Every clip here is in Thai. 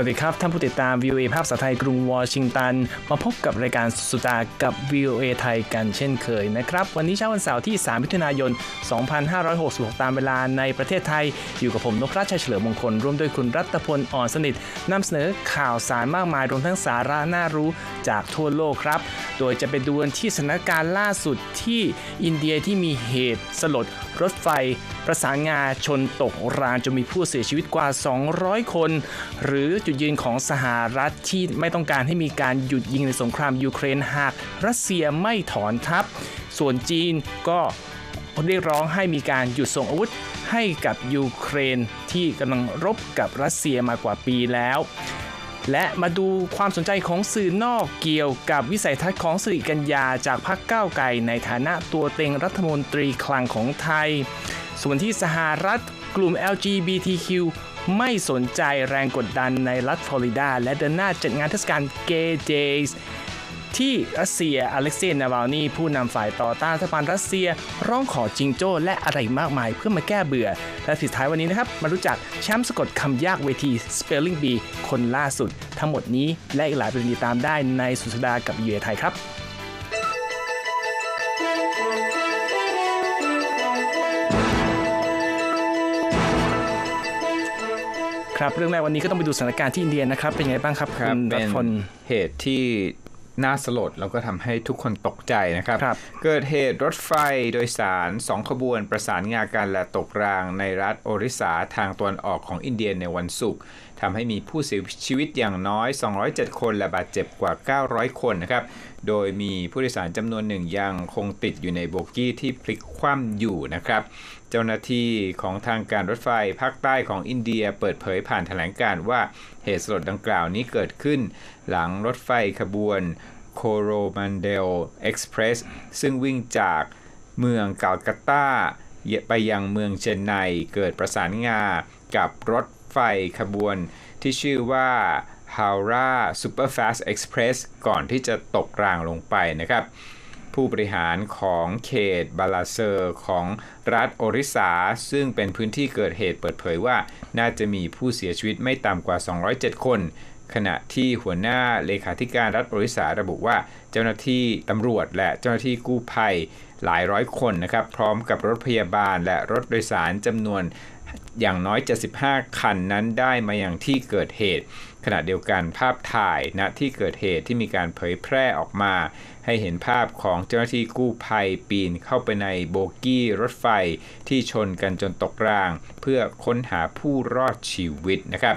วัสดีครับ ท่านผู้ติดตาม VOA ภาพภาไทยกรุงวอชิงตัน มาพบกับรายการสุดากับ VOA ไทยกันเช่นเคยนะครับ วันนี้เช้าวันเสาร์ที่ 3 มิถุนายน 2566 ตามเวลาในประเทศไทย อยู่กับผมนพราชชัยเฉลิมมงคล ร่วมด้วยคุณรัตพลอ่อนสนิทนำเสนอข่าวสารมากมายรวมทั้งสาระน่ารู้จากทั่วโลกครับ โดยจะไปดูกันที่สถานการณ์ล่าสุดที่อินเดียที่มีเหตุสลดรถไฟ ประสานงาชนตกรางจนมีผู้เสียชีวิตกว่า 200 คน หรือจุดยืนของสหรัฐที่ไม่ต้องการให้มีการหยุดยิงในสงครามยูเครนหากรัสเซียไม่ถอนทัพ ส่วนจีนก็เรียกร้องให้มีการหยุดส่งอาวุธให้กับยูเครนที่กำลังรบกับรัสเซียมากว่าปีแล้ว และมาดูความสนใจของสื่อนอกเกี่ยวกับวิสัยทัศน์ของสิริกัญญาจากพรรคก้าวไกลในฐานะตัวเต็งรัฐมนตรีคลังของไทย ส่วนที่สหรัฐกลุ่ม LGBTQ ไม่สนใจแรงกดดันในรัฐฟลอริดา และเดินหน้าจัดงานเทศกาล Gay Days ที่รัสเซียอเล็กเซย์นาวาลนีผู้นำฝ่ายต่อต้านรัฐบาลรัสเซีย ร้องขอจิงโจ้และอะไรมากมายเพื่อมาแก้เบื่อ และสุดท้ายวันนี้นะครับ มารู้จักแชมป์สะกดคำยากเวที Spelling Bee คนล่าสุด ทั้งหมดนี้และอีกหลายประเด็นติดตามได้ในสุดสัปดาห์กับยูเอไทยครับ ครับเรื่องแรกวันนี้ก็ต้องไปดูสถานการณ์ที่อินเดียนะครับ เป็นไงบ้างครับครับณเป็รันฐพลเหตุที่น่าสลดแล้วก็ทำให้ทุกคนตกใจนะครับครับเกิดเหตุรถไฟโดยสารสองขบวนประสานงากันและตกรางในรัฐโอริสาทางตะวันออกของอินเดียในวันศุกร์ทำให้มีผู้เสียชีวิตอย่างน้อย 207 คนและบาดเจ็บกว่า 900 คนนะครับ โดยมีผู้โดยสารจำนวนหนึ่งยังคงติดอยู่ในโบกี้ที่พลิกคว่ำอยู่นะครับ เจ้าหน้าที่ของทางการรถไฟภาคใต้ของอินเดียเปิดเผยผ่านแถลงการ์ว่าเหตุสลดดังกล่าวนี้เกิดขึ้น หลังรถไฟขบวนโคโรมันเดลเอ็กซ์เพรสซึ่งวิ่งจากเมืองกาลกัตตาไปยังเมืองเชนไนเกิดประสานงากับรถ ไฟขบวนที่ชื่อว่า Howrah Superfast Express ก่อนที่จะตกรางลงไปนะครับ ผู้บริหารของเขตบาลาเซอร์ของรัฐโอริสา ซึ่งเป็นพื้นที่เกิดเหตุเปิดเผยว่า น่าจะมีผู้เสียชีวิตไม่ต่ำกว่า 207 คน ขณะที่หัวหน้าเลขาธิการรัฐโอริสาระบุว่า เจ้าหน้าที่ตำรวจและเจ้าหน้าที่กู้ภัยหลายร้อยคนนะครับ พร้อมกับรถพยาบาลและรถโดยสารจำนวน อย่างน้อย 75 คันนั้นได้มาอย่างที่เกิดเหตุ ขณะเดียวกันภาพถ่ายณที่เกิดเหตุที่มีการเผยแพร่ออกมา ให้เห็นภาพของเจ้าหน้าที่กู้ภัยปีนเข้าไปในโบกี้รถไฟที่ชนกันจนตกราง เพื่อค้นหาผู้รอดชีวิตนะครับ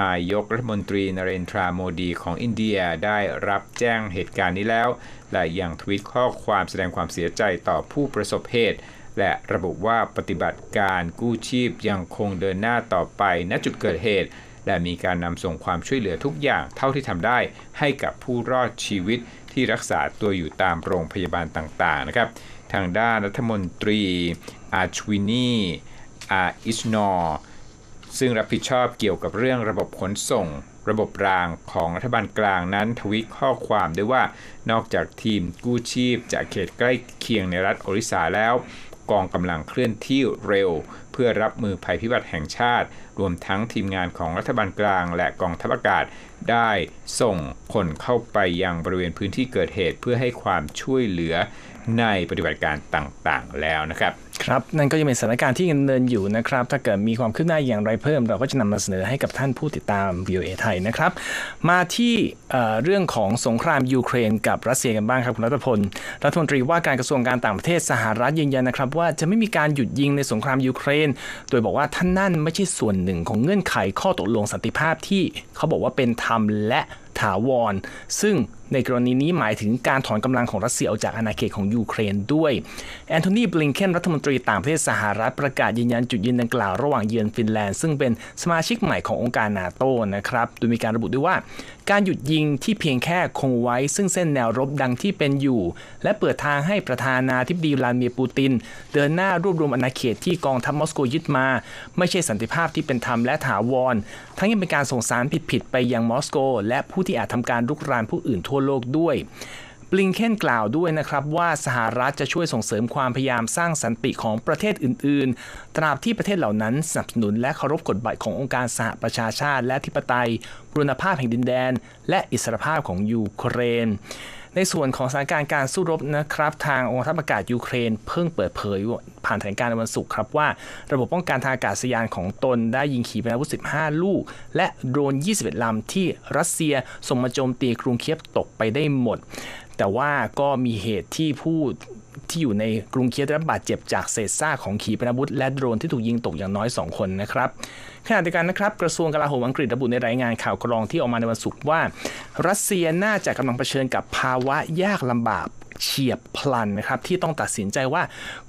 นายกรัฐมนตรีนเรนทราโมดีของอินเดียได้รับแจ้งเหตุการณ์นี้แล้ว และยังทวิตข้อความแสดงความเสียใจต่อผู้ประสบเหตุ และระบุว่าปฏิบัติการกู้ชีพยังคงเดินหน้าต่อไปณจุดเกิดเหตุ และมีการนำส่งความช่วยเหลือทุกอย่างเท่าที่ทำได้ให้กับผู้รอดชีวิตที่รักษาตัวอยู่ตามโรงพยาบาลต่างๆนะครับ ทางด้านรัฐมนตรีอาชวินีอาอิชนอซึ่งรับผิดชอบเกี่ยวกับเรื่องระบบขนส่ง ระบบรางของรัฐบาลกลางนั้นทวิตข้อความด้วยว่า นอกจากทีมกู้ชีพจากเขตใกล้เคียงในรัฐโอริสาแล้ว กองกำลังเคลื่อนที่เร็ว เพื่อรับมือภัยพิบัติแห่งชาติ รวมทั้งทีมงานของรัฐบาลกลาง และกองทัพอากาศ ได้ส่งคนเข้าไปยังบริเวณพื้นที่เกิดเหตุ เพื่อให้ความช่วยเหลือในปฏิบัติการต่างๆ แล้วนะครับ ครับนั่นก็ยังเป็นสถานการณ์ที่ดำเนินอยู่นะครับ ถ้าเกิดมีความคืบหน้าอย่างไรเพิ่ม เราก็จะนำมาเสนอให้กับท่านผู้ติดตาม VOA ไทยนะครับ มาที่เอ่อเรื่องของสงครามยูเครนกับรัสเซียกันบ้างครับคุณรัตพลรัฐมนตรีว่าการกระทรวงการต่างประเทศสหรัฐยืนยันนะครับ ว่าจะไม่มีการหยุดยิงในสงครามยูเครน โดยบอกว่าท่านนั่นไม่ใช่ส่วนหนึ่งของเงื่อนไขข้อตกลงสันติภาพที่เขาบอกว่าเป็นธรรมและถาวร ซึ่งในกรณีนี้หมายถึงการถอนกำลังของรัสเซียออกจากอาณาเขตของยูเครนด้วยแอนโทนีบลิงเคนรัฐมนตรีต่างประเทศสหรัฐประกาศยืนยันจุดยืนดังกล่าวระหว่างเยือนฟินแลนด์ ซึ่งเป็นสมาชิกใหม่ขององค์การนาโตนะครับ โดยมีการระบุด้วยว่า การหยุดยิงที่เพียงแค่คงไว้ ซึ่งเส้นแนวรบดังที่เป็นอยู่ และเปิดทางให้ประธานาธิบดีวลาดิเมียร์ปูติน เดินหน้ารวบรวมอาณาเขตที่กองทัพมอสโกยึดมา ไม่ใช่สันติภาพที่เป็นธรรมและถาวร ทั้งยังเป็นการส่งสารผิดๆไปยังมอสโก และผู้ที่อาจทำการลุกรานผู้อื่นทั่วโลกด้วย บลิงเคนกล่าวด้วยนะครับว่าสหรัฐจะช่วยส่งเสริมความพยายามสร้างสันติของประเทศอื่น ๆ ตราบที่ประเทศเหล่านั้นสนับสนุนและเคารพกฎบัตรขององค์การสหประชาชาติ และธิปไตยบรูรณภาพแห่งดินแดน และอิสรภาพของยูเครน ในส่วนของสถานการณ์การสู้รบนะครับ ทางองค์ทัพอากาศยูเครน เพิ่งเปิดเผยผ่านแถลงการณ์ในวันศุกร์ครับว่า ระบบป้องกันทางอากาศยานของตนได้ยิงขีปนาวุธ 15 ลูก และโดรน 21 ลำที่รัสเซียส่งมาโจมตีกรุงเคียฟตกไปได้หมด แต่ว่าก็มีเหตุที่ผู้ที่อยู่ในกรุงเคียฟได้รับบาดเจ็บจากเศษซากของขีปนาวุธและโดรนที่ถูกยิงตกอย่างน้อย 2 คนนะครับขณะเดียวกันนะครับกระทรวงกลาโหมอังกฤษระบุในรายงานข่าวกรองที่ออกมาในวันศุกร์ว่า รัสเซียน่าจะกำลังเผชิญกับภาวะยากลำบาก เฉียบพลันนะครับที่ต้องตัดสินใจว่า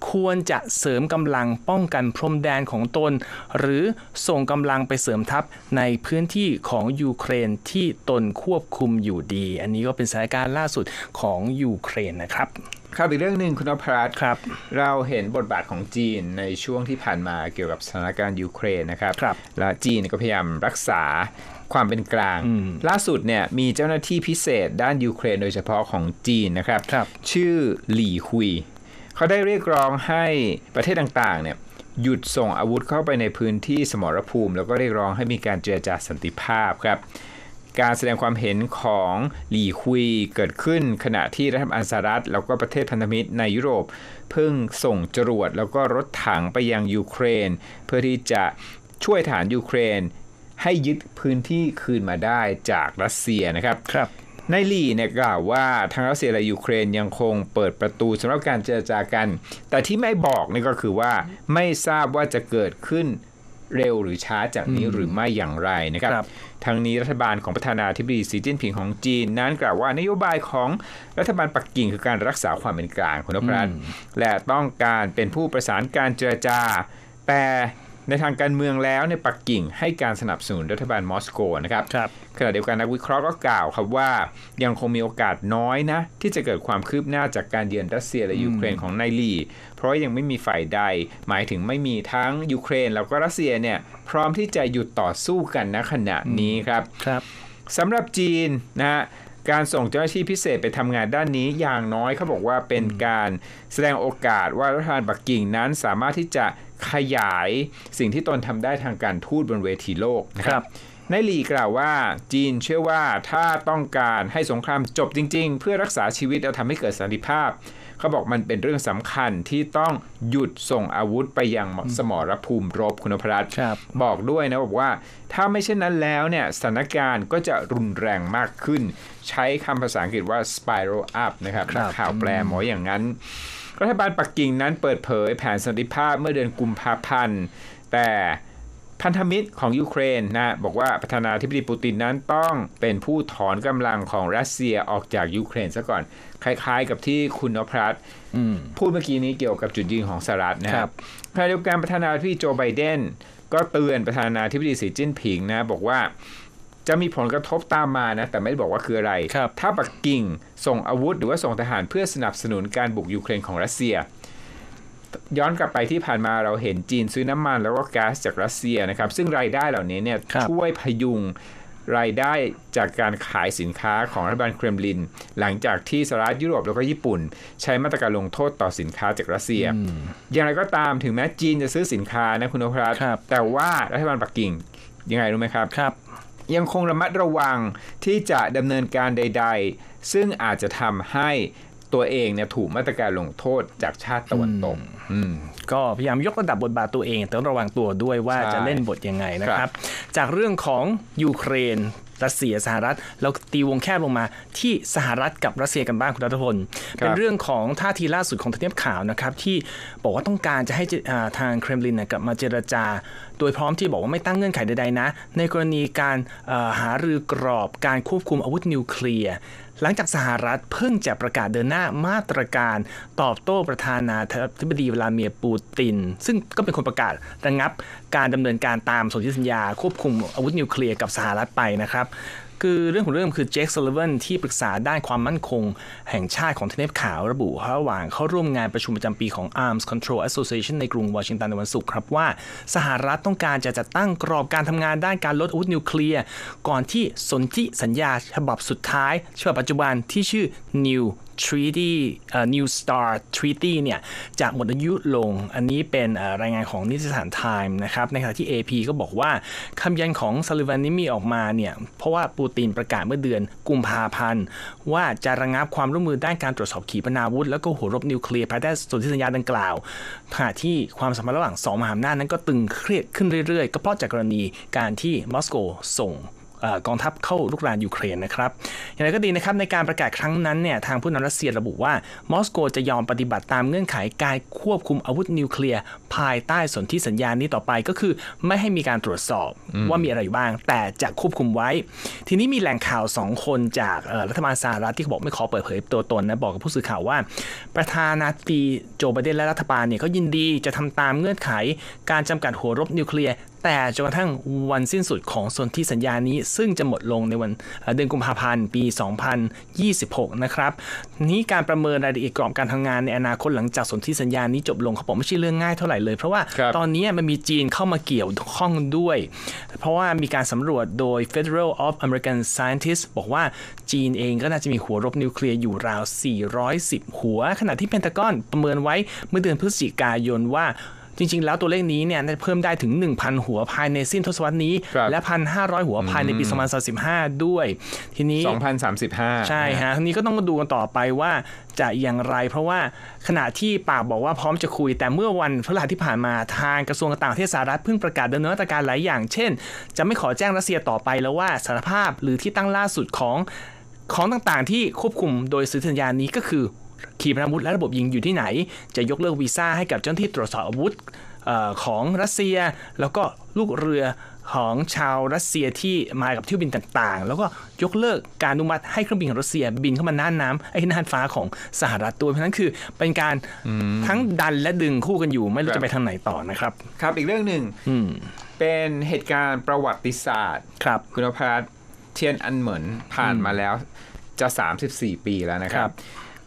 ควรจะเสริมกำลังป้องกันพรมแดนของตน หรือส่งกำลังไปเสริมทัพในพื้นที่ของยูเครนที่ตนควบคุมอยู่ดี อันนี้ก็เป็นสถานการณ์ล่าสุดของยูเครนนะครับครับอีกเรื่องหนึ่งคุณนพรัตน์ครับ เราเห็นบทบาทของจีนในช่วงที่ผ่านมาเกี่ยวกับสถานการณ์ยูเครนนะครับครับและจีนก็พยายามรักษา ความเป็นกลาง ล่าสุดเนี่ยมีเจ้าหน้าที่พิเศษด้านยูเครนโดยเฉพาะของจีนนะครับครับชื่อหลี่ฮุย เขาได้เรียกร้องให้ประเทศต่างๆเนี่ยหยุดส่งอาวุธเข้าไปในพื้นที่สมรภูมิ แล้วก็เรียกร้องให้มีการเจรจาสันติภาพครับการแสดงความเห็นของหลี่คุยเกิดขึ้นขณะที่รัฐบาลสหรัฐแล้วก็ประเทศพันธมิตรในยุโรป เพิ่งส่งจรวดแล้วก็รถถังไปยังยูเครน เพื่อที่จะช่วยฐานยูเครน ให้ยึดพื้นที่คืนมาได้จากรัสเซียนะครับครับนายลีเนี่ยกล่าวว่าทางรัสเซียและยูเครนยังคงเปิดประตูสำหรับการเจรจากัน แต่ที่ไม่บอกนี่ก็คือว่าไม่ทราบว่าจะเกิดขึ้นเร็วหรือช้าจากนี้หรือไม่อย่างไรนะครับครับทางนี้รัฐบาลของประธานาธิบดีสีจิ้นผิงของจีน นั้นกล่าวว่านโยบายของรัฐบาลปักกิ่งคือการรักษาความเป็นกลางคุณนพรัตน์และต้องการเป็นผู้ประสานการเจรจา แต่ ในทางการเมืองแล้วในปักกิ่งให้การสนับสนุนรัฐบาลมอสโกนะครับครับขณะเดียวกันนักวิเคราะห์ก็กล่าวครับว่ายังคงมีโอกาสน้อยนะ ที่จะเกิดความคืบหน้าจากการเยือนรัสเซียและยูเครนของนายลีเพราะยังไม่มีฝ่ายใด หมายถึงไม่มีทั้งยูเครน แล้วก็รัสเซียเนี่ยพร้อมที่จะหยุดต่อสู้กันณขณะนี้ครับครับสำหรับจีนนะฮะ การส่งเจ้าหน้าที่พิเศษไปทำงานด้านนี้อย่างน้อยเขาบอกว่าเป็นการแสดงโอกาสว่ารัฐบาลปักกิ่งนั้นสามารถที่จะขยายสิ่งที่ตนทำได้ทางการทูตบนเวทีโลกนะคครัรับบนายหลีกล่าวว่าจีนเชื่อว่าถ้าต้องการให้สงครามจบจริง ๆ เพื่อรักษาชีวิตและทำให้เกิดสันติภาพ เขาบอกมันเป็นเรื่องสำคัญที่ต้องหยุดส่งอาวุธไปยังสมรภูมิรบคุณพรัตน์ครับบอกด้วยนะบอกว่าถ้าไม่เช่นนั้นแล้วเนี่ยสถานการณ์ก็จะรุนแรงมากขึ้น ใช้คำภาษาอังกฤษว่า spiral up นะครับครับนักข่าวแปลหมออย่างนั้น รัฐบาลปักกิ่งนั้นเปิดเผยแผนสันติภาพเมื่อเดือนกุมภาพันธ์แต่ พันธมิตรของยูเครนนะบอกว่าประธานาธิบดีปูตินนั้นต้องเป็นผู้ถอนกำลังของรัสเซียออกจากยูเครนซะก่อน คล้ายๆกับที่คุณนพรัตน์อืมพูดเมื่อกี้นี้เกี่ยวกับจุดยืนของสหรัฐนะคครัรับบขณะเดียวกันประธานาธิบดีโจไบเดนก็เตือนประธานาธิบดีสีจิ้นผิงนะ บอกว่าจะมีผลกระทบตามมานะ แต่ไม่ได้บอกว่าคืออะไรครับถ้าปักกิ่งส่งอาวุธหรือว่าส่งทหารเพื่อสนับสนุนการบุกยูเครนของรัสเซีย ย้อนกลับไปที่ผ่านมาเราเห็นจีนซื้อน้ำมันแล้วก็ก๊าซจากรัสเซียนะครับ ซึ่งรายได้เหล่านี้เนี่ยครับช่วยพยุงรายได้จากการขายสินค้าของรัฐบาลเครมลิน หลังจากที่สหรัฐยุโรปแล้วก็ญี่ปุ่น ใช้มาตรการลงโทษต่อสินค้าจากรัสเซีย อย่างไรก็ตามถึงแม้จีนจะซื้อสินค้านะคุณนพรัตน์ครับแต่ว่ารัฐบาลปักกิ่งยังไงรู้ไหมครับครับ ยังคงระมัดระวังที่จะดำเนินการใด ๆ ซึ่งอาจจะทำให้ ตัวเองเนี่ยถูกมาตรการลงโทษจากชาติตะวันตกอืมก็พยายามยกระดับบทบาทตัวเอง แต่ต้องระวังตัวด้วยว่าใช่จะเล่นบทยังไงนะคครัรับบจากเรื่องของยูเครนรัสเซียสหรัฐเราตีวงแคบลงมาที่สหรัฐกับรัสเซียกันบ้างคุณรัฐพล เป็นเรื่องของท่าทีล่าสุดของทำเนียบข่าวนะครับ ที่บอกว่าต้องการจะให้เจอ่าทางเครมลินเนยกลับมาเจรจา โดยพร้อมที่บอกว่าไม่ตั้งเงื่อนไขใดๆนะ ในกรณีการเอ่อหารือกรอบการควบคุมอาวุธนิวเคลียร์ หลังจากสหรัฐเพิ่งจะประกาศเดินหน้ามาตรการตอบโต้ประธานาธิบดีวลาเมียร์ปูติน ซึ่งก็เป็นคนประกาศระงับการดำเนินการตามสนธิสัญญาควบคุมอาวุธนิวเคลียร์กับสหรัฐไปนะครับ คือเรื่องของเรื่องคือเจคซัลลิวันที่ปรึกษาด้านความมั่นคง แห่งชาติของเทเนปขาวระบุระหว่างเข้าร่วมงานประชุมประจำปีของ Arms Control Association ในกรุงวอชิงตันในวันศุกร์ครับว่า สหรัฐต้องการจะจัดตั้งกรอบการทำงานด้านการลดอาวุธนิวเคลียร์ก่อนที่สนธิสัญญาฉบับสุดท้ายฉบับปัจจุบันที่ชื่อ New Treaty เอ่อ New START Treaty เนี่ยจะหมดอายุลง อันนี้เป็นรายงานของนิตยสาร Time นะครับ ในขณะที่ AP ก็บอกว่าคำยันของซัลลิวันนี้มีออกมาเนี่ย เพราะว่าปูตินประกาศเมื่อเดือนกุมภาพันธ์ ว่าจะระงับความร่วมมือด้านการตรวจสอบขีปนาวุธ แล้วก็หัวรบนิวเคลียร์ภายใต้สนธิสัญญาดังกล่าวขณะที่ความสัมพันธ์ระหว่างสองมหาอำนาจนั้นก็ตึงเครียดขึ้นเรื่อยๆ ก็เพราะจากกรณีการที่มอสโกส่ง กองทัพเข้าลุกรานยูเครนนะครับอย่างไรก็ดีนะครับในการประกาศครั้งนั้นเนี่ยทางผู้นำรัสเซียระบุว่ามอสโกจะยอมปฏิบัติตามเงื่อนไขการควบคุมอาวุธนิวเคลียร์ภายใต้สนธิสัญญานี้ต่อไปก็คือ ไม่ให้มีการตรวจสอบว่ามีอะไรอยู่บ้าง แต่จะควบคุมไว้ ทีนี้มีแหล่งข่าว 2 คนจากรัฐบาลสหรัฐที่เขาบอกไม่ขอเปิดเผยตัวตนนะบอกกับผู้สื่อข่าวว่า ประธานาธิบดีโจไบเดนและรัฐบาลเนี่ยก็ยินดีจะทำตามเงื่อนไขการจำกัดหัวรบนิวเคลียร์ แต่จนกระทั่งวันสิ้นสุดของสนธิสัญญานี้ ซึ่งจะหมดลงในวันเดือนกุมภาพันธ์ ปี 2026 นะครับนี้การประเมินรายละเอียดกรอบการทำงานในอนาคตหลังจากสนธิสัญญานี้จบลงเขาบอกไม่ใช่เรื่องง่ายเท่าไหร่เลย เพราะว่าตอนนี้มันมีจีนเข้ามาเกี่ยวข้องด้วย เพราะว่ามีการสำรวจโดย Federal of American Scientists บอกว่าจีนเองก็น่าจะมีหัวรบนิวเคลียร์อยู่ราว 410 หัว ขณะที่เพนทากอนประเมินไว้เมื่อเดือนพฤศจิกายนว่า จริง ๆ แล้วตัวเลขนี้เนี่ยน่าจะเพิ่มได้ถึง 1,000 หัวภายในสิ้นทศวรรษนี้ครับและ 1,500 หัวภายในปี2035 ด้วย ทีนี้ 2035 ใช่ฮะทีนี้ก็ต้องมาดูกันต่อไปว่าจะอย่างไร เพราะว่าขณะที่ปากบอกว่าพร้อมจะคุย แต่เมื่อวันพฤหัสที่ผ่านมาทางกระทรวงต่างประเทศสหรัฐเพิ่งประกาศดำเนินมาตรการหลายอย่าง เช่น จะไม่ขอแจ้งรัสเซียต่อไปแล้วว่าสารภาพหรือที่ตั้งล่าสุดของของต่างๆ ที่ควบคุมโดยสื่อสัญญาณนี้ก็คือ ขีปนาวุธและระบบยิงอยู่ที่ไหน จะยกเลิกวีซ่าให้กับเจ้าหน้าที่ตรวจสอบอาวุธเออของรัสเซีย แล้วก็ลูกเรือของชาวรัสเซียที่มากับเที่ยวบินต่างๆ แล้วก็ยกเลิกการอนุมัติให้เครื่องบินของรัสเซียบินเข้ามาน่านน้ำไอ้น่านฟ้าของสหรัฐด้วยเพราะฉะนั้นคือเป็นการทั้งดันและดึงคู่กันอยู่ ไม่รู้ครับจะไปทางไหนต่อนะครับ ครับอีกเรื่องหนึ่งอืมเป็นเหตุการณ์ประวัติศาสตร์ ครับคุณพัฒน์เทียนอันเหมินผ่านมาแล้วจะ 34 ปีแล้วนะครัครับบ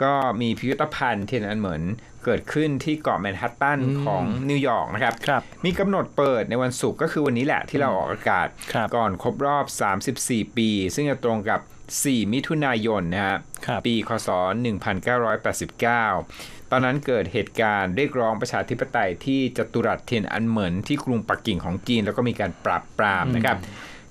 ก็มีพิพิธภัณฑ์เทียนอันเหมินเกิดขึ้นที่เกาะแมนฮัตตันของนิวยอร์กนะครับครับมีกำหนดเปิดในวันศุกร์ก็คือวันนี้แหละที่เราออกอากาศครับก่อนครบรอบ 34 ปี ซึ่งจะตรงกับ 4 มิถุนายนนะฮะครับปีคศ 1989 ตอนนั้นเกิดเหตุการณ์เรียกร้องประชาธิปไตยที่จตุรัสเทียนอันเหมินที่กรุงปักกิ่งของจีน แล้วก็มีการปราบปรามนะครับ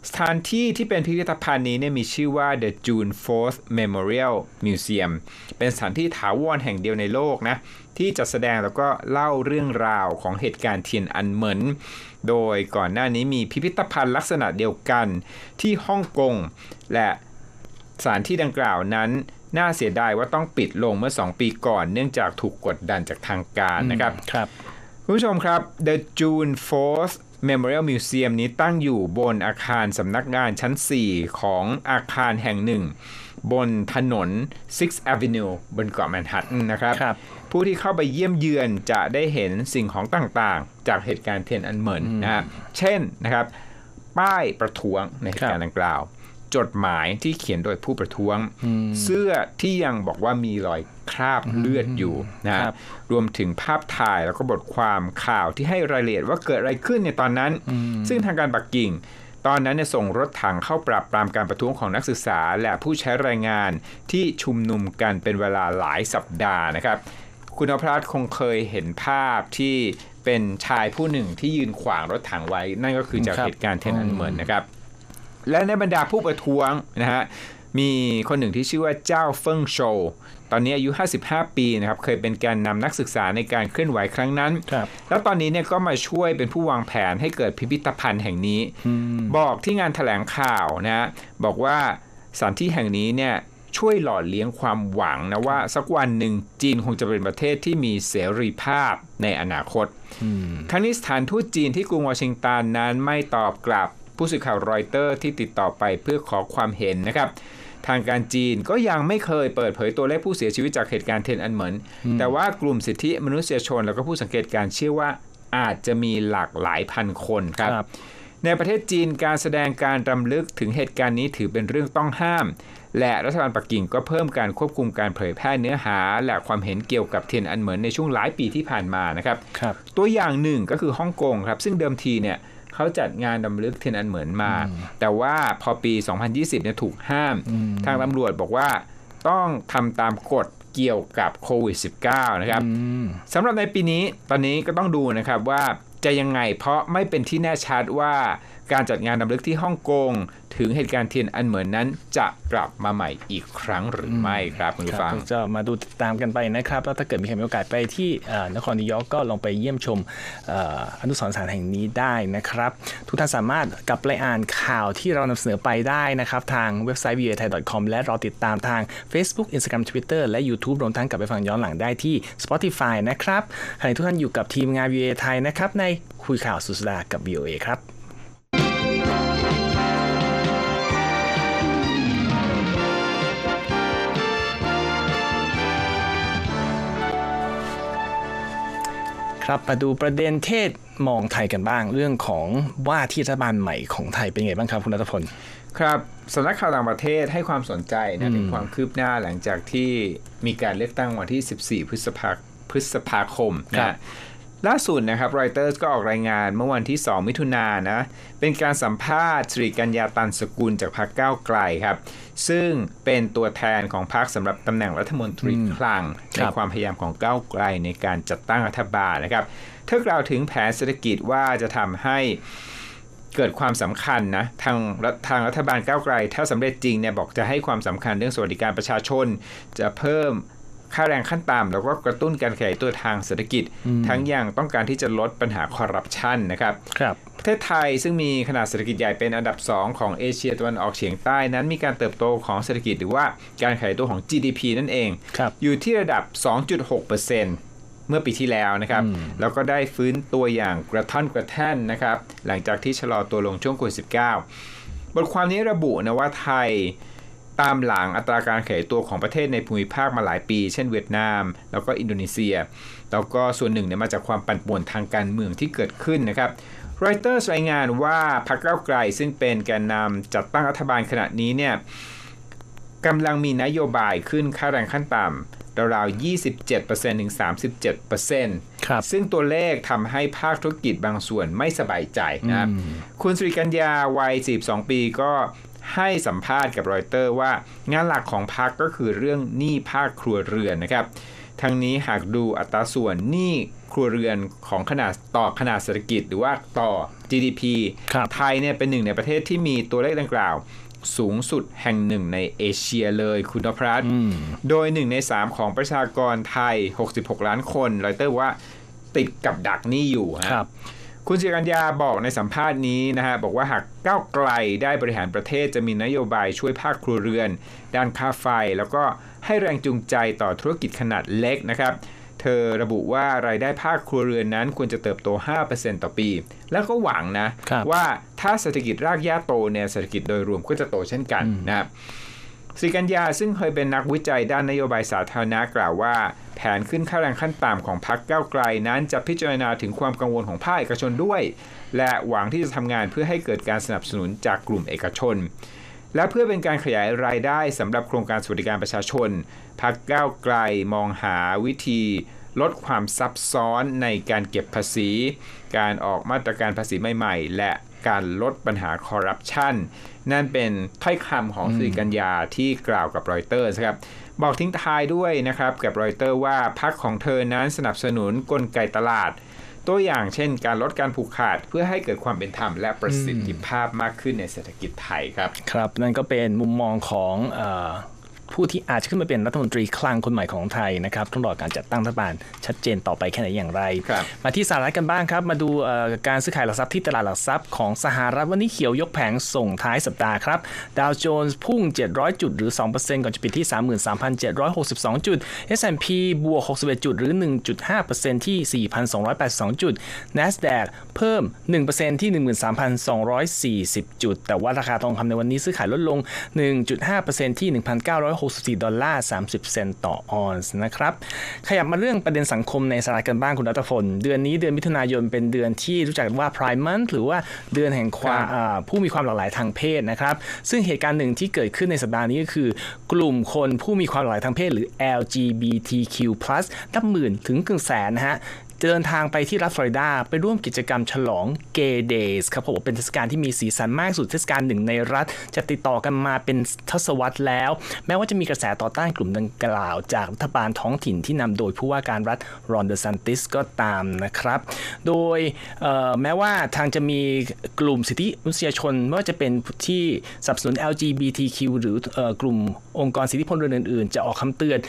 สถานที่ที่เป็นพิพิธภัณฑ์นี้เนี่ยมีชื่อว่า The June 4th Memorial Museum เป็นสถานที่ถาวรแห่งเดียวในโลกนะ ที่จะแสดงแล้วก็เล่าเรื่องราวของเหตุการณ์เทียนอันเหมินโดยก่อนหน้านี้มีพิพิธภัณฑ์ลักษณะเดียวกันที่ฮ่องกง และสถานที่ดังกล่าวนั้นน่าเสียดายว่าต้องปิดลงเมื่อ 2 ปีก่อน เนื่องจากถูกกดดันจากทางการนะครับครับคุณผู้ชมครับ The June 4th Memorial Museum นี้ตั้งอยู่บนอาคารสำนักงานชั้น 4 ของอาคารแห่งหนึ่ง บนถนน Six Avenue บนเกาะแมนฮัตตันนะครับรบผู้ที่เข้าไปเยี่ยมเยือนจะได้เห็นสิ่งของต่างๆ จากเหตุการณ์เทียนอันเหมินนะฮะเช่นนะครับ ป้ายประท้วงในเหตุการณ์ดังกล่าว จดหมายที่เขียนโดยผู้ประท้วง เสื้อที่ยังบอกว่ามีรอยคราบเลือดอยู่นะฮะครับรวมถึงภาพถ่ายแล้วก็บทความข่าวที่ให้รายละเอียดว่าเกิดอะไรขึ้นในตอนนั้น ซึ่งทางการปักกิ่ง ตอนนั้นเนี่ยส่งรถถังเข้าปราบปรามการประท้วงของนักศึกษา และผู้ใช้แรงงานที่ชุมนุมกันเป็นเวลาหลายสัปดาห์นะครับ คุณอภรัตน์คงเคยเห็นภาพที่เป็นชายผู้หนึ่งที่ยืนขวางรถถังไว้ นั่นก็คือจากครับเหตุการณ์เทนอันเหมินนะครับ และในบรรดาผู้ประท้วงนะฮะมีคนหนึ่งที่ชื่อว่าเจ้าเฟิงโชวตอนนี้อายุ 55 ปีนะครับ เคยเป็นแกนนำนักศึกษาในการเคลื่อนไหวครั้งนั้นครับแล้วตอนนี้เนี่ยก็มาช่วยเป็นผู้วางแผนให้เกิดพิพิธภัณฑ์แห่งนี้ บอกที่งานถแถลงข่าวนะฮะบอกว่าสถานที่แห่งนี้เนี่ยช่วยหล่อเลี้ยงความหวังนะว่า สักวันหนึ่งจีนคงจะเป็นประเทศที่มีเสรีภาพในอนาคตครั้งนี้สถานทูตจีนที่กรุงวอชิงตันนั้นไม่ตอบกลับ ผู้สื่อข่าวรอยเตอร์ที่ติดต่อไปเพื่อขอความเห็นนะครับ ทางการจีนก็ยังไม่เคยเปิดเผยตัวเลขผู้เสียชีวิตจากเหตุการณ์เทยนอันเหมินแต่ว่ากลุ่มสิทธิมนุษยชน แล้วก็ผู้สังเกตการณ์เชื่อว่าอาจจะมีหลากหลายพันคนครับครับในประเทศจีนการแสดงการรำลึกถึงเหตุการณ์นี้ถือเป็นเรื่องต้องห้าม และรัฐบาลปักกิ่งก็เพิ่มการควบคุมการเผยแพร่เนื้อหา และความเห็นเกี่ยวกับเทียนอันเหมินในช่วงหลายปีที่ผ่านมานะครับครับตัวอย่างหนึ่งก็คือฮ่องกงครับ ซึ่งเดิมทีเนี่ย เขาจัดงานรำลึกเทียนอันเหมินมา แต่ว่าพอปี 2020เนี่ยถูกห้าม ทางตำรวจบอกว่าต้องทำตามกฎเกี่ยวกับโควิด -19 นะครับสำหรับในปีนี้ตอนนี้ก็ต้องดูนะครับว่าจะยังไงเพราะไม่เป็นที่แน่ชัดว่า การจัดงานนำลึกที่ฮ่องกง ถึงเหตุการณ์เทียนอันเหมือนนั้นจะกลับมาใหม่อีกครั้งหรือไม่ครับคุณผู้ฟังจะมาดูติดตามกันไปนะครับแล้วถ้าเกิดมีใครมีโอกาสไปที่นครนิวยอร์กก็ลองไปเยี่ยมชมออนุสรณ์สถานแห่งนี้ได้นะครับ ทุกท่านสามารถกลับไปอ่านข่าวที่เรานำเสนอไปได้นะครับทางเว็บไซต์ v a t h a i c o m และรอติดตามทาง Facebook Instagram Twitter และ YouTube รวมทั้งกลับไปฟังย้อนหลังได้ที่ Spotify นะครับขณะทุกท่านอยู่กับทีมงาน v a ไทยนะครับในคุยข่าวสุดสัปดาห์กับ VOA ครับ ครับมาดูประเด็นเทศมองไทยกันบ้าง เรื่องของว่าที่รัฐบาลใหม่ของไทยเป็นไงบ้างครับคุณรัตพลครับสำนักข่าวต่างประเทศให้ความสนใจนะถึงความคืบหน้าหลังจากที่มีการเลือกตั้งวันที่ 14 พฤษภาพฤษภาคมครันะบ ล่าสุดนะครับรอยเตอร์ก็ออกรายงานเมื่อวันที่ 2 มิถุนายนนะ เป็นการสัมภาษณ์สิริกัญญาตันสกุลจากพรรคก้าวไกลครับ ซึ่งเป็นตัวแทนของพรรคสำหรับตำแหน่งรัฐมนตรีคลังคในรับความพยายามของก้าวไกลในการจัดตั้งรัฐบาลนะครับ เธอกล่าวถึงแผนเศรษฐกิจว่าจะทำให้เกิดความสำคัญนะทางรัฐทางรัฐบาลก้าวไกล ถ้าสำเร็จจริงเนี่ยบอกจะให้ความสำคัญเรื่องสวัสดิการประชาชน จะเพิ่ม ค่าแรงขั้นต่ำแล้วก็กระตุ้นการขยายตัวทางเศรษฐกิจ ทั้งอย่างต้องการที่จะลดปัญหาคอร์รัปชันนะครับครับประเทศไทยซึ่งมีขนาดเศรษฐกิจใหญ่เป็นอันดับ 2 ของเอเชียตะวันออกเฉียงใต้นั้นมีการเติบโตของเศรษฐกิจหรือว่าการขยายตัวของ GDP นั่นเองครับอยู่ที่ระดับ 2.6%เมื่อปีที่แล้วนะครับแล้วก็ได้ฟื้นตัวอย่างกระท่อนกระแท่นนะครับ หลังจากที่ชะลอตัวลงช่วงโควิด -19 บทความนี้ระบุนะว่าไทย ตามหลังอัตราการขยายตัวของประเทศในภูมิภาคมาหลายปี เช่นเวียดนาม แล้วก็อินโดนีเซีย แล้วก็ส่วนหนึ่งเนี่ยมาจากความปั่นป่วนทางการเมืองที่เกิดขึ้นนะครับรอยเตอร์รายงานว่าพรรคก้าวไกล ซึ่งเป็นแกนนำจัดตั้งรัฐบาลขณะนี้เนี่ยกำลังมีนโยบายขึ้นค่าแรงขั้นต่ำราวๆ27%ถึง37%ครับซึ่งตัวเลขทำให้ภาคธุรกิจบางส่วนไม่สบายใจนะครับคุณสุริกัญญาวัย 42 ปีก็ ให้สัมภาษณ์กับรอยเตอร์ว่างานหลักของพรรคก็คือเรื่องหนี้ภาคครัวเรือนนะครับทั้งนี้หากดูอัตราส่วนหนี้ครัวเรือนของขนาดต่อขนาดเศรษฐกิจหรือว่าต่อ GDP ครับไทยเนี่ยเป็นหนึ่งในประเทศที่มีตัวเลขดังกล่าว สูงสุดแห่งหนึ่งในเอเชียเลยคุณนพรัตน์โดยหนึ่งใน3ของประชากรไทย 66 ล้านคนรอยเตอร์ว่าติดกับดักหนี้อยู่ฮะครับ คุณศิกัญญาบอกในสัมภาษณ์นี้นะฮะบอกว่าหากก้าวไกลได้บริหารประเทศจะมีนโยบายช่วยภาคครัวเรือน ด้านค่าไฟ แล้วก็ให้แรงจูงใจต่อธุรกิจขนาดเล็กนะครับเธอระบุว่ารายได้ภาคครัวเรือนนั้นควรจะเติบโต 5%ต่อปี แล้วก็หวังนะครับว่าถ้าเศรษฐกิจรากหญ้าโตเนี่ยเศรษฐกิจโดยรวมก็จะโตเช่นกันนะครับ สิกัญญาซึ่งเคยเป็นนักวิจัยด้านนโยบายสาธารณะกล่าวว่า แผนขึ้นค่าแรงขั้นต่ำของพรรคก้าวไกลนั้นจะพิจารณาถึงความกังวลของภาคเอกชนด้วย และหวังที่จะทำงานเพื่อให้เกิดการสนับสนุนจากกลุ่มเอกชน และเพื่อเป็นการขยายรายได้สำหรับโครงการสวัสดิการประชาชนพรรคก้าวไกลมองหาวิธีลดความซับซ้อนในการเก็บภาษี การออกมาตรการภาษีใหม่ ๆ และ การลดปัญหาคอร์รัปชันนั่นเป็นถ้อยคำของสิริกัญญาที่กล่าวกับรอยเตอร์ครับบอกทิ้งท้ายด้วยนะครับกับรอยเตอร์ว่าพรรคของเธอนั้นสนับสนุนกลไกตลาด ตัวอย่างเช่น การลดการผูกขาดเพื่อให้เกิดความเป็นธรรมและประสิทธิภาพมากขึ้นในเศรษฐกิจไทยครับ ครับ นั่นก็เป็นมุมมองของ ผู้ที่อาจจะขึ้นมาเป็นรัฐมนตรีคลังคนใหม่ของไทยนะครับต้องรอการจัดตั้งรัฐบาลชัดเจนต่อไปแค่ไหนอย่างไรครับมาที่สหรัฐกันบ้างครับ มาดูเอ่อการซื้อขายหลักทรัพย์ที่ตลาดหลักทรัพย์ของสหรัฐวันนี้เขียวยกแผงส่งท้ายสัปดาห์ครับดาวโจนส์พุ่ง 700 จุดหรือ 2%ก่อนจะปิดที่ 33,762 จุด S&P บวก 61 จุดหรือ 1.5%ที่ 4,282 จุด NASDAQ เพิ่ม 1%ที่ 13,240 จุด แต่ว่าราคาทองคำในวันนี้ซื้อขายลดลง 1.5%ที่1,964 ดอลลาร์ 30 เซนต์ต่อออนซ์นะครับ ขยับมาเรื่องประเด็นสังคมในสหรัฐกันบ้างคุณรัตพล เดือนนี้เดือนมิถุนายนเป็นเดือนที่รู้จักว่า Pride Month หรือว่าเดือนแห่งความครับอ่าผู้มีความหลากหลายทางเพศนะครับ ซึ่งเหตุการณ์หนึ่งที่เกิดขึ้นในสัปดาห์นี้ก็คือ กลุ่มคนผู้มีความหลากหลายทางเพศหรือ LGBTQ+ นับหมื่นถึงกึ่งแสนนะฮะ จะเดินทางไปที่รัฐฟลอริดา ไปร่วมกิจกรรมฉลอง Gay Days ครับผมเป็นเทศกาลที่มีสีสันมากสุดเทศกาลหนึ่งในรัฐ จะติดต่อกันมาเป็นทศวรรษแล้ว แม้ว่าจะมีกระแสต่อต้านกลุ่มดังกล่าว จากรัฐบาลท้องถิ่นที่นำโดยผู้ว่าการรัฐรอนเดอซันติสก็ตามนะครับ โดยแม้ว่าทางจะมีกลุ่มสิทธิมนุษยชนไม่ว่าจะเป็นที่สนับสนุน LGBTQ หรือกลุ่มองค์กรสิทธิพลเรือนอื่นๆ จะออกคำเตือน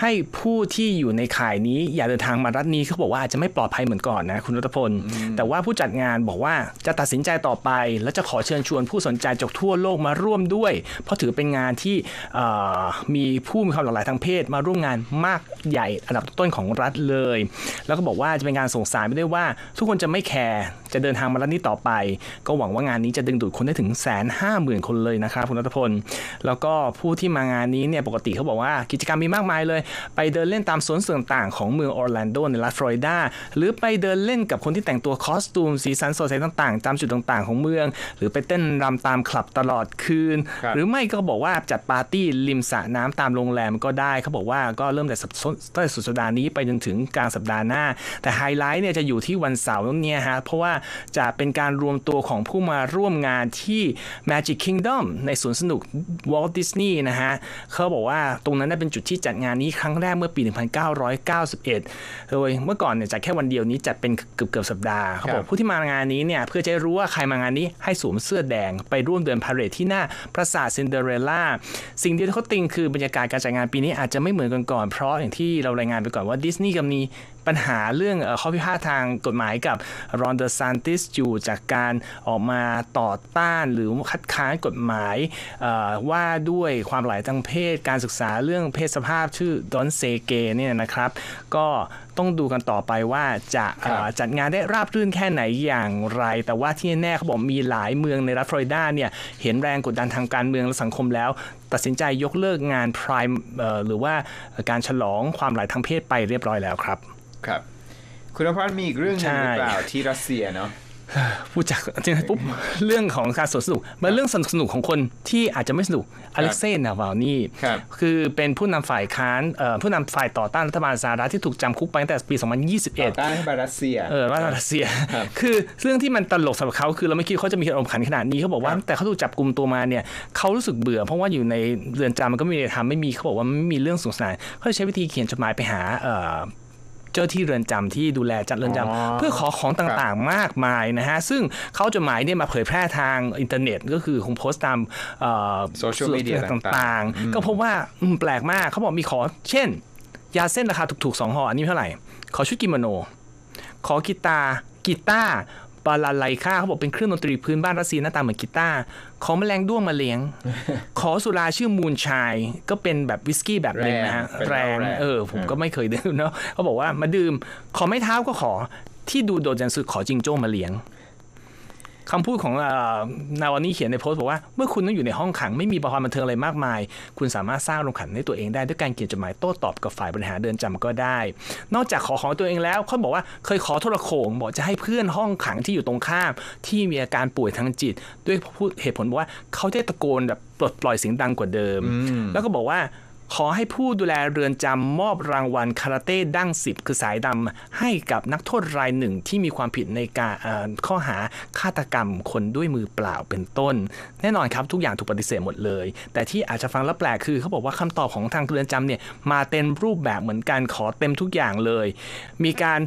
ให้ผู้ที่อยู่ในข่ายนี้อย่าเดินทางมารัฐนี้เขาบอกว่าอาจจะไม่ปลอดภัยเหมือนก่อนนะคุณรัตพล แต่ว่าผู้จัดงานบอกว่าจะตัดสินใจต่อไป และจะขอเชิญชวนผู้สนใจจากทั่วโลกมาร่วมด้วย เพราะถือเป็นงานที่เอ่อมีผู้มีความหลากหลายทางเพศ มาร่วมงานมากใหญ่อันดับต้นของรัฐเลย แล้วก็บอกว่าจะเป็นการส่งสารไปด้วยว่า ทุกคนจะไม่แคร์จะเดินทางมารัฐนี้ต่อไป ก็หวังว่างานนี้จะดึงดูดคนได้ถึงแสนห้าหมื่นคนเลยนะครับคุณรัตพล แล้วก็ผู้ที่มางานนี้เนี่ยปกติเขาบอกว่ากิจกรรมมีมากมายเลย ไปเดินเล่นตามสวนสนุกต่างๆของเมืองออร์แลนโดในรัฐฟลอริดาหรือไปเดินเล่นกับคนที่แต่งตัวคอสตูมสีสันสดใสต่างๆตามจุดต่างๆ ของเมือง หรือไปเต้นรำตามคลับตลอดคืนครับหรือไม่ก็บอกว่าจัดปาร์ตี้ริมสระน้ำตามโรงแรมก็ได้เขาบอกว่าก็เริ่มแต่สัปตั้งแต่สุดสัปดาห์นี้ไปจนถึงกลางสัปดาห์หน้า แต่ไฮไลท์เนี่ยจะอยู่ที่วันเสาร์เนี่ยฮะเพราะว่าจะเป็นการรวมตัวของผู้มาร่วมงานที่ Magic Kingdom ในสวนสนุก Walt Disney นะฮะเขาบอกว่าตรงนั้นน่ะเป็นจุดที่จัดงานนี้ครั้งแรกเมื่อปี 1991 โดยเมื่อก่อนเนี่ยจัดแค่วันเดียวนี้จัดเป็นเกือบเกือบๆสัปดาห์เขาบอกผู้ที่มางานนี้เนี่ยเพื่อจะให้รู้ว่าใครมางานนี้ให้สวมเสื้อแดง ไปร่วมเดินพาเหรดที่หน้าปราสาทซินเดอเรลล่าสิ่งเดียวที่เขาติงคือบรรยากาศการจัดงานปีนี้อาจจะไม่เหมือนกันก่อนเพราะอย่างที่เรารายงานไปก่อนว่าดิสนีย์กำมี ปัญหาเรื่องเอ่อข้อพิพาททางกฎหมายกับรอนเดอร์ซานติสอยู่จากการออกมาต่อต้านหรือคัดค้านกฎหมายเอ่อว่าด้วยความหลายทางเพศ การศึกษาเรื่องเพศสภาพชื่อดอนเซเกเนี่ยนะครับ ก็ต้องดูกันต่อไปว่าจะเอ่อครับจัดงานได้ราบรื่นแค่ไหนอย่างไร แต่ว่าที่แน่ๆเขาบอกมีหลายเมืองในรัฐฟลอริดาเนี่ยเห็นแรงกดดันทางการเมืองและสังคมแล้ว ตัดสินใจยกเลิกงานพรายหรือว่าการฉลองความหลายทางเพศไปเรียบร้อยแล้วครับ ครับ คุณนภัสมีอีกเรื่องหนึงใช่หรือเปล่าที่รัสเซียเนาะพูดจากจริงๆปุ๊บเรื่องของการสวนสนุกมันเรื่องสนุกสนุกของคนที่อาจจะไม่สนุกอเล็กเซย์นาวานี่ครับคือเป็นผู้นำฝ่ายค้านเอ่อผู้นำฝ่ายต่อต้านรัฐบาลสหรัฐที่ถูกจำคุกไปตั้งแต่ปีต่อ2021ต้านให้บารัสเซียเออว่ารัสเซียครับคือเรื่องที่มันตลกสำหรับเขาคือเราไม่คิดเขาจะมีอารมณ์ขันขนาดนี้เขาบอกว่าครับแต่เขาถูกจับกลุ่มตัวมาเนี่ยเขารู้สึกเบื่อเพราะว่าอยู่ในเรือนจำมันก็ไม่มีอะไรทำไม่มีเขาบอกว่าไม่มีเรื่องสนุกสนานเขาจะใช้วิธีเขียนจดหมายไปหา เอ่อเจ้าที่เรือนจำที่ดูแลจัดเรือนจำอ๋อเพื่อขอของต่างๆมากมายนะฮะซึ่งเขาเอาจดหมายเนี่ยมาเผยแพร่ทางอินเทอร์เน็ตก็คือคงโพสต์ตามเอ่อ Social media ต่างๆ ก็พบว่าอืมแปลกมากเขาบอกมีขอ เช่น ยาเส้นราคาถูกๆสองห่ออันนี้เท่าไหร่ ขอชุดกิโมโน ขอกีตาร์กีตาร์บาลาไลค่าเขาบอกเป็นเครื่องดนตรีพื้นบ้านรัสเซียหน้าตาเหมือนกีตาร์ ขอแมลงด้วงมาเลี้ยง ขอสุราชื่อมูนชายก็เป็นแบบวิสกี้แบบหนึงนะฮะแรงแรงเป็นเหล้าแรงเออ ผมก็ไม่เคยดื่มเนาะเขาบอกว่ามาดื่ม ขอไม่เท้าก็ขอที่ดูโดดจันสุดขอจิงโจ้มาเลี้ยง คำพูดของเอ่อนาวานี่เขียนในโพสต์บอกว่า เมื่อคุณต้องอยู่ในห้องขังไม่มีประความบันเทิงอะไรมากมาย คุณสามารถสร้างอารมณ์ขันให้ตัวเองได้ด้วยการเขียนจดหมายโต้ตอบกับฝ่ายบริหารเดินจำก็ได้ นอกจากขอของตัวเองแล้วเขาบอกว่าเคยขอโทรโขงบอกจะให้เพื่อนห้องขังที่อยู่ตรงข้าม ที่มีอาการป่วยทางจิต ด้วยพูดเหตุผลบอกว่าเขาได้ตะโกนแบบปลดปล่อยเสียงดังกว่าเดิม แล้วก็บอกว่า ขอให้ผู้ดูแลเรือนจำมอบรางวัลคาราเต้ดั้งสิบคือสายดำให้กับนักโทษรายหนึ่งที่มีความผิดในการข้อหาฆาตกรรมคนด้วยมือเปล่าเป็นต้น แน่นอนครับทุกอย่างถูกปฏิเสธหมดเลย แต่ที่อาจจะฟังแล้วแปลกคือเขาบอกว่าคำตอบของทางเรือนจำเนี่ยมาเต็มรูปแบบเหมือนกันขอเต็มทุกอย่างเลย มีการ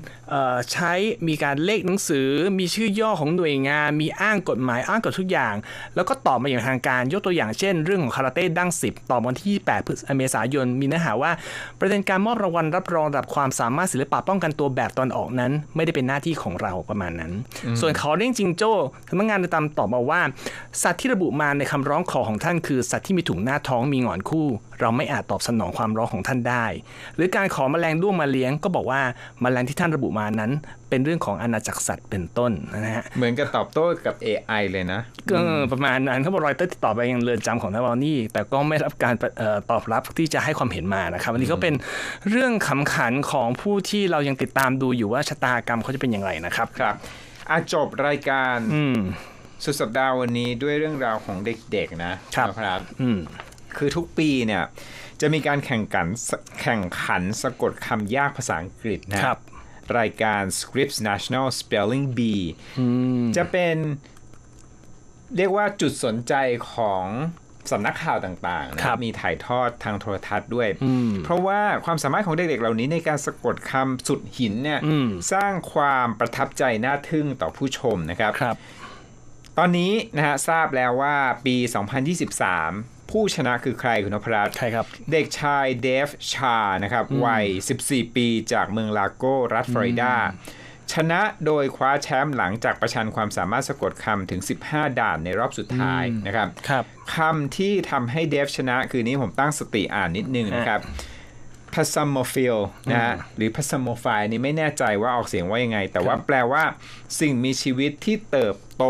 ใช้มีการเลขหนังสือ มีชื่อย่อของหน่วยงาน มีอ้างกฎหมายอ้างกับทุกอย่าง แล้วก็ตอบมาอย่างทางการยกตัวอย่างเช่น เรื่องของคาราเต้ดั้ง10ตอบวันที่8พฤศเมษายน มีเนื้อหาว่า ประเด็นการมอบรางวัลรับรองระดับความสามารถศิลปะป้องกันตัวแบบตอนออกนั้น ไม่ได้เป็นหน้าที่ของเราประมาณนั้น ส่วนขอเรื่องจิงโจ้สำนักงานเรือนจำตอบมาว่า สัตว์ที่ระบุมาในคำร้องขอของท่านคือสัตว์ที่มีถุงหน้าท้องมีหงอนคู่ เราไม่อาจตอบสนองความร้องของท่านได้ หรือการขอแมลงด้วงมาเลี้ยงก็บอกว่าแมลงที่ท่านระบุมานั้น เป็นเรื่องของอาณาจักรสัตว์เป็นต้นนะฮะเหมือนกับตอบโต้กับ AI เลยนะก็ประมาณนั้นเขาบอกรอยเตอร์ติดต่อไปยังเรือนจำของนาวานี่แต่ก็ไม่รับการเอ่อตอบรับที่จะให้ความเห็นมานะครับอันนี้ก็เป็นเรื่องขำขันของผู้ที่เรายังติดตามดูอยู่ว่าชะตากรรมเขาจะเป็นอย่างไรนะครับครับอาจบรายการอืมสุดสัปดาห์วันนี้ด้วยเรื่องราวของเด็กๆนะครับนะครับอืม คือทุกปีเนี่ยจะมีการแข่งขันสแข่งขันสะกดคำยากภาษาอังกฤษนะครับ รายการ Scripps National Spelling Bee จะเป็นเรียกว่าจุดสนใจของสำนักข่าวต่างๆนะครับมีถ่ายทอดทางโทรทัศน์ด้วย เพราะว่าความสามารถของเด็กๆเหล่านี้ในการสะกดคำสุดหินเนี่ยสร้างความประทับใจน่าทึ่งต่อผู้ชมนะครับครับตอนนี้นะฮะทราบแล้วว่าปี 2023 ผู้ชนะคือใครคุณนพรัตน์ใครครับ เด็กชายเดฟชานะครับ วัย 14 ปีจากเมืองลาโกรัฐฟลอริดา ชนะโดยคว้าแชมป์หลังจากประชันความสามารถสะกดคำถึง 15 ด่านในรอบสุดท้ายนะครับครับคำที่ทำให้เดฟชนะ คือนี้ผมตั้งสติอ่านนิดนึงนะครับ พ a ซัมโมฟิลนะฮะหรือพ a ซัมโมไฟนี่ไม่แน่ใจว่าออกเสียงว่ายังไง แต่ว่าแปลว่า สิ่งมีชีวิตที่เติบโต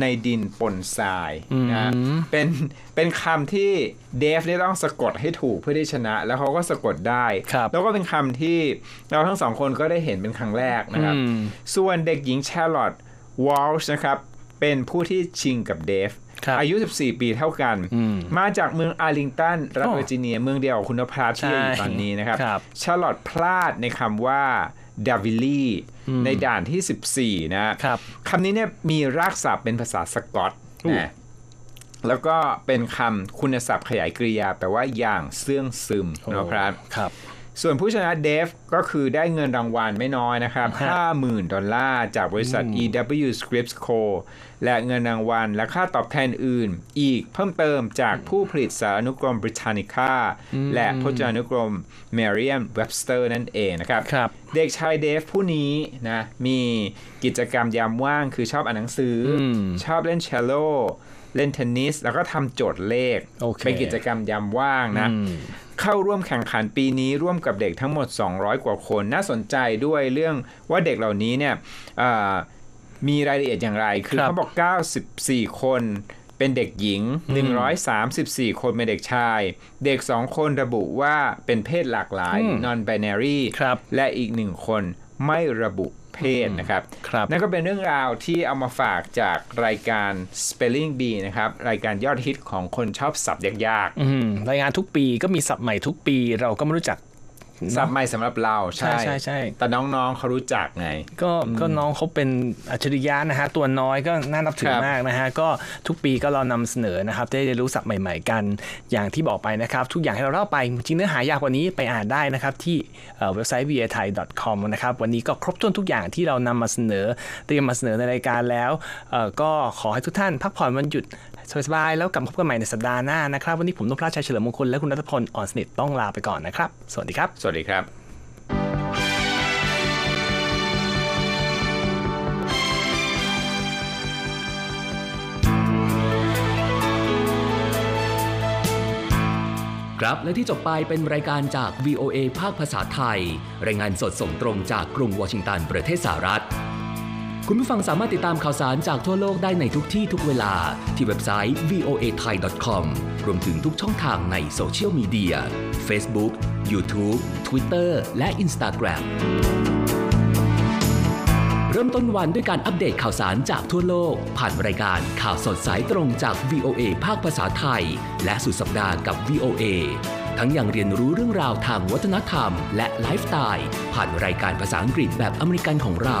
ในดินปนทรายนะฮะเป็นเป็นคำที่เดฟได้ต้องสะกดให้ถูกเพื่อที่ชนะ แล้วเขาก็สะกดได้ครับแล้วก็เป็นคำที่เราทั้งสองคนก็ได้เห็นเป็นครั้งแรกนะครับ ส่วนเด็กหญิงแชร์ลอตวอลช์นะครับ เป็นผู้ที่ชิงกับเดฟครับ อายุ 14 ปีเท่ากัน มาจากเมืองอาร์ลิงตัน รัฐอ๋อเวอร์จิเนีย เมืองเดียวกับคุณนพรัตน์ที่อยู่ใช่ตอนนี้นะครับครับ ชาร์ลอตพลาดในคำว่าดาวิลีในด่านที่ 14 นะครับคำนี้เนี่ยมีรากศัพท์เป็นภาษาสกอตอู้นะแล้วก็เป็นคำคุณศัพท์ขยายกริยาแปลว่าอย่างเสื่องซึมคุณนพรัตน์ครับ ส่วนผู้ชนะเดฟก็คือได้เงินรางวัลไม่น้อยนะครับฮะ50,000 ดอลลาร์จากบริษัท EW Scripps Co และเงินรางวัลและค่าตอบแทนอื่น อีกเพิ่มเติมจากผู้ผลิตสารอนุกรม Britannica และพจนานุกรม Merriam Webster นั่นเองนะครับครับเด็กชายเดฟผู้นี้นะมีกิจกรรมยามว่างคือชอบอ่านหนังสืออมชอบเล่นเชลโลเล่นเทนนิส แล้วก็ทำโจทย์เลขโอเคเป็นกิจกรรมยามว่างนะอืม เข้าร่วมแข่งขันปีนี้ร่วมกับเด็กทั้งหมด 200 กว่าคน น่าสนใจด้วยเรื่องว่าเด็กเหล่านี้เนี่ยอ่ามีรายละเอียดอย่างไร คือครับเขาบอก 94 คนเป็นเด็กหญิง 134 คนเป็นเด็กชาย เด็ก 2 คนระบุว่าเป็นเพศหลากหลายอืม non binary ครับและอีกหนึ่งคนไม่ระบุ เพศนะครับครับนั่นก็เป็นเรื่องราวที่เอามาฝากจากรายการ Spelling Bee นะครับรายการยอดฮิตของคนชอบศัพท์ยากอืมรายงานทุกปีก็มีศัพท์ใหม่ทุกปี เราก็ไม่รู้จัก ๆศัพท์ใหม่สำหรับเราใช่ใช่ใช่แต่น้องๆเขารู้จักไง ก็ก็น้องเขาเป็นอัจฉริยะนะฮะ ตัวน้อยก็น่านับถือครับมากนะฮะ ก็ทุกปีก็เรานำเสนอนะครับ ได้เรียนรู้ศัพท์ใหม่ ๆ กันอย่างที่บอกไปนะครับ ทุกอย่างให้เราเล่าไป จริงเนื้อหายากกว่านี้ไปอ่านได้นะครับ ที่เอ่อเว็บไซต์ v a t h a i com นะครับ วันนี้ก็ครบถ้วนทุกอย่างที่เรานำมาเสนอเตรียมมาเสนอในรายการแล้วเอ่อก็ขอให้ทุกท่านพักผ่อนวันหยุด สบายๆแล้วกลับมาพบกันใหม่ในสัปดาห์หน้านะครับ วันนี้ผมนพราชชัยเฉลิมมงคลและคุณนัทพลอ่อนสนิทต้องลาไปก่อนนะครับ สวัสดีครับ สวัสดีครับครับและที่จบไปเป็นรายการจาก VOA ภาคภาษาไทย รายงานสดส่งตรงจากกรุงวอชิงตันประเทศสหรัฐ คุณผู้ฟังสามารถติดตามข่าวสารจากทั่วโลกได้ในทุกที่ทุกเวลาที่เว็บไซต์ voa thai com รวมถึงทุกช่องทางในโซเชียลมีเดีย Facebook YouTube Twitter และ Instagram เริ่มต้นวันด้วยการอัปเดตข่าวสารจากทั่วโลก ผ่านรายการข่าวสดสายตรงจาก VOA ภาคภาษาไทย และสุดสัปดาห์กับ VOA ทั้งยังเรียนรู้เรื่องราวทางวัฒนธรรม และไลฟ์สไตล์ผ่านรายการภาษาอังกฤษแบบอเมริกันของเรา